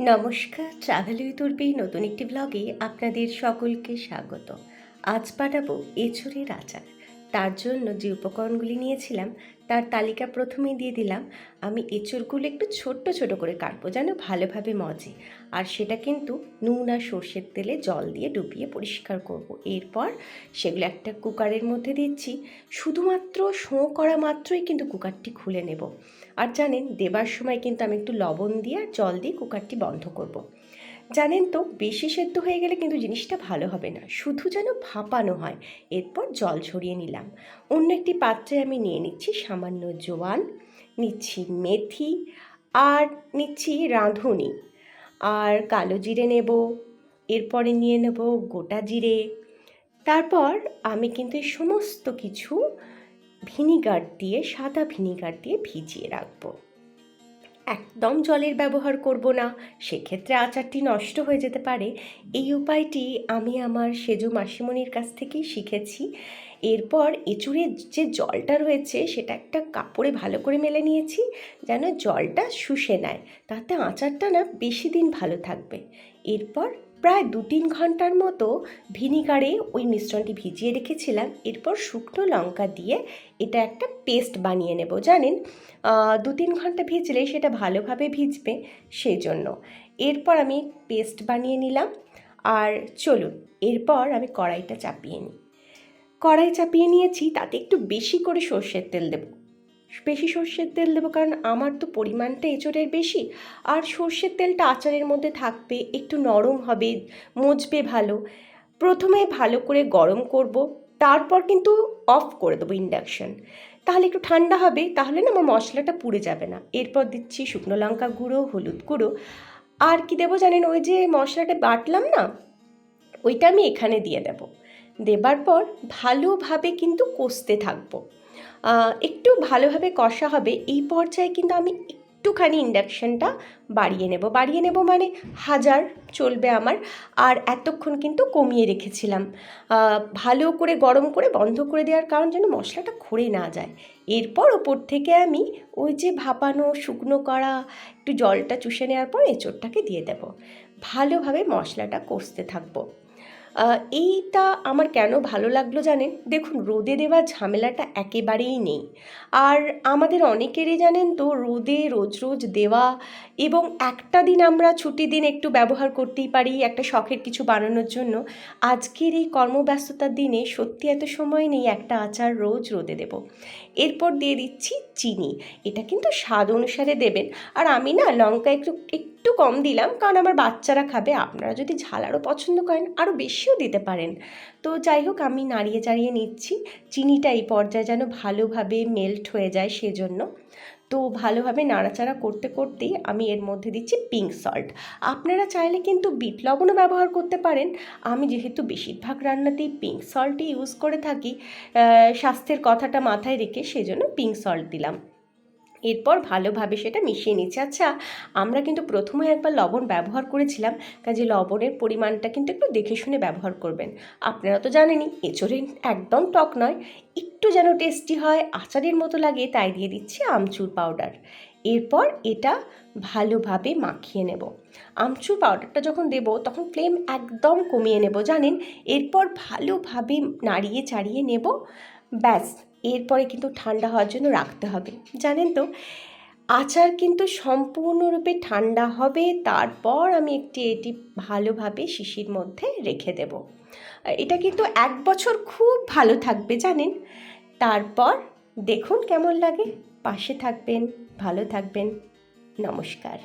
নমস্কার travel with Urvi নতুন একটি ব্লগে আপনাদের সকলকে স্বাগত। আজ পাঠাবো এছরের আচার। তার জন্য যে উপকরণগুলি নিয়েছিলাম, তার তালিকা প্রথমেই দিয়ে দিলাম, আমি এঁচুরগুলো একটু ছোট্ট ছোট করে কাটবো যেন ভালোভাবে মজে আর সেটা কিন্তু নুন আর সর্ষের তেলে জল দিয়ে ডুবিয়ে পরিষ্কার করব। এরপর সেগুলো একটা কুকারের মধ্যে দিচ্ছি শুধুমাত্র শোঁ করা মাত্রই কিন্তু কুকারটি খুলে নেব আর জানেন, দেবার সময় কিন্তু আমি একটু লবণ দিয়ে আর জল দিয়ে কুকারটি বন্ধ করব। জানেন তো, বেশি সেদ্ধ হয়ে গেলে কিন্তু জিনিসটা ভালো হবে না। শুধু যেন ভাপানো হয়। এরপর জল ছড়িয়ে নিলাম। অন্য একটি পাত্রে আমি নিয়ে নিচ্ছি সামান্য জোয়ান নিচ্ছি মেথি আর নিচ্ছি রাঁধুনি। আর কালো জিরে নেব, এরপরে নিয়ে নেব গোটা জিরে। তারপর আমি কিন্তু এই সমস্ত কিছু ভিনিগার দিয়ে, সাদা ভিনিগার দিয়ে ভিজিয়ে রাখব। একদম জলের ব্যবহার করব না। সেক্ষেত্রে আচারটি নষ্ট হয়ে যেতে পারে। এই উপায়টি আমি আমার সেজু মাসিমণির কাছ থেকেই শিখেছি। এরপর এঁচুড়ের যে জলটা রয়েছে, সেটা একটা কাপড়ে ভালো করে মেলে নিয়েছি, যেন জলটা শুষে নেয়। তাতে আচারটা না বেশি দিন ভালো থাকবে। এরপর প্রায় দু তিন ঘণ্টার মতো ভিনিগারে ওই মিশ্রণটি ভিজিয়ে রেখেছিলাম। এরপর শুকনো লঙ্কা দিয়ে এটা একটা পেস্ট বানিয়ে নেব, জানেন? দু তিন ঘণ্টা ভিজলে সেটা ভালোভাবে ভিজবে সেই জন্য এরপর আমি পেস্ট বানিয়ে নিলাম। আর চলুন, এরপর আমি কড়াইটা চাপিয়ে নিই। কড়াই চাপিয়ে নিয়েছি, তাতে একটু বেশি করে সর্ষের তেল দেবো। বেশি সর্ষের তেল দেবো, কারণ আমার তো পরিমাণটা এঁচড়ের বেশি। আর সর্ষের তেলটা আচারের মধ্যে থাকবে, একটু নরম হবে, মজবে ভালো। প্রথমে ভালো করে গরম করব, তারপর কিন্তু অফ করে দেবো ইন্ডাকশন তাহলে একটু ঠান্ডা হবে, তাহলে না আমার মশলাটা পুড়ে যাবে না। এরপর দিচ্ছি শুকনো লঙ্কা গুঁড়ো, হলুদ গুঁড়ো। আর কি দেবো জানেন, ওই যে মশলাটা বাটলাম না, ওইটা আমি এখানে দিয়ে দেব। দেবার পর ভালোভাবে কিন্তু কষতে থাকব। একটু ভালোভাবে কষা হবে, এই পর্যায়ে কিন্তু আমি একটুখানি ইন্ডাকশানটা বাড়িয়ে নেব। বাড়িয়ে নেব মানে হাজার চলবে আমার, আর এতক্ষণ কিন্তু কমিয়ে রেখেছিলাম। ভালো করে গরম করে বন্ধ করে দেওয়ার কারণ যেন মশলাটা খড়ে না যায়। এরপর ওপর থেকে আমি ওই যে ভাপানো শুকনো করা একটু জলটা চুষে নেওয়ার পর এঁচোড়টাকে দিয়ে দেব। ভালোভাবে মশলাটা কষতে থাকব। এইটা আমার কেন ভালো লাগল জানেন? দেখুন, রোদে দেওয়া ঝামেলাটা একেবারেই নেই। আর আমাদের অনেকেরই জানেন তো, রোদে রোজ রোজ দেওয়া এবং একটা দিন আমরা ছুটি দিন একটু ব্যবহার করতেই পারি, একটা শখের কিছু বানানোর জন্য। আজকের এই কর্মব্যস্ততার দিনে সত্যি এত সময় নেই একটা আচার রোজ রোদে দেব। এরপর দিয়ে দিচ্ছি চিনি। এটা কিন্তু স্বাদ অনুসারে দেবেন। আর আমি না লঙ্কা একটু একটু একটু কম দিলাম, কারণ আমার বাচ্চারা খাবে, আপনারা যদি ঝাল আরও পছন্দ করেন, আরও বেশিও দিতে পারেন। তো যাই হোক, আমি নাড়িয়ে চাড়িয়ে নিচ্ছি। চিনিটা এই পর্যায়ে যেন ভালোভাবে মেল্ট হয়ে যায় সেজন্য। তো ভালোভাবে নাড়াচাড়া করতে করতেই আমি এর মধ্যে দিচ্ছি পিঙ্ক সল্ট আপনারা চাইলে কিন্তু বিট লবণও ব্যবহার করতে পারেন। আমি যেহেতু বেশিরভাগ রান্নাতেই পিঙ্ক সল্টই ইউজ করে থাকি স্বাস্থ্যের কথাটা মাথায় রেখে সেজন্য পিঙ্ক সল্ট দিলাম। এরপর ভালোভাবে সেটা মিশিয়ে নিচ্ছে। আচ্ছা আমরা কিন্তু প্রথমে একবার লবণ ব্যবহার করেছিলাম, কাজে লবণের পরিমাণটা কিন্তু একটু দেখে শুনে ব্যবহার করবেন। আপনারা তো জানেনই, এঁচড়ে একদম টক নয়, একটু যেন টেস্টি হয়, আচারের মতো লাগে, তাই দিয়ে দিচ্ছি আমচুর পাউডার এরপর এটা ভালোভাবে মাখিয়ে নেব। আমচুর পাউডারটা যখন দেব, তখন ফ্লেম একদম কমিয়ে নেব, জানেন? এরপর ভালোভাবে নাড়িয়ে চাড়িয়ে নেব, ব্যাস। এরপরে কিন্তু ঠান্ডা হওয়ার জন্য রাখতে হবে। জানেন তো, আচার কিন্তু সম্পূর্ণরূপে ঠান্ডা হবে, তারপর আমি একটি এটি ভালোভাবে শিশির মধ্যে রেখে দেব। এটা কিন্তু এক বছর খুব ভালো থাকবে, জানেন? তারপর দেখুন কেমন লাগে। পাশে থাকবেন, ভালো থাকবেন। নমস্কার।